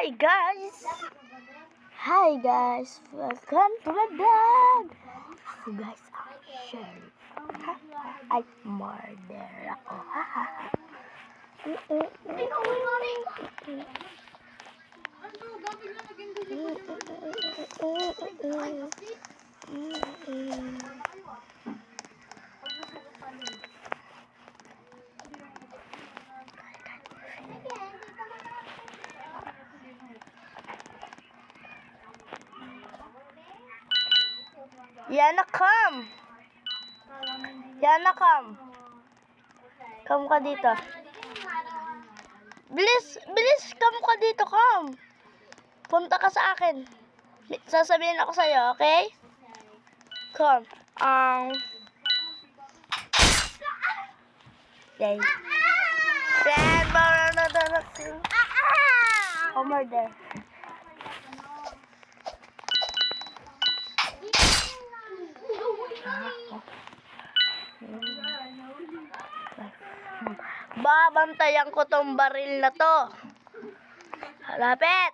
Hi guys! Hi guys! Welcome to my vlog! Ako guys ang Sherry. Ay, murder ako. Ha, ha, ha. Yana, come! Yana, come! Come ka dito. Bilis! Bilis! Come ka dito, come! Punta ka sa akin. Sasabihin ako sa'yo, okay? Come. Um... Yay. Stand by another Come over there. Babantayan ko tong baril na to. Lapit!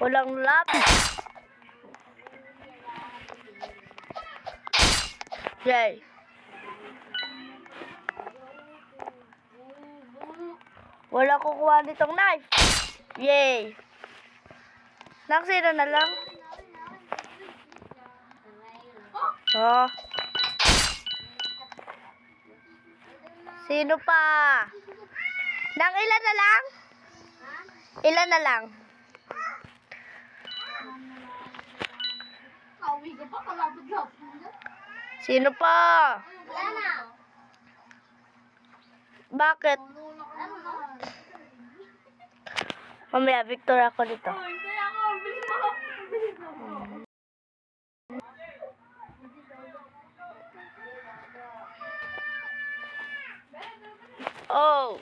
Walang lapit. Yay. Wala kukuha nitong knife. Yay. Naksino na lang. Oh. Sino pa? Nang ilan na lang? Ilan na lang? Sino pa? Bakit? Mamaya, Victor ako dito. Hindi ako, bilis mo. Bilis mo. Oh.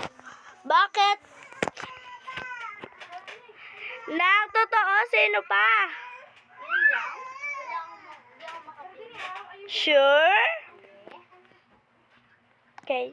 Bakit? Nang totoo, sino pa? Sure? Okay.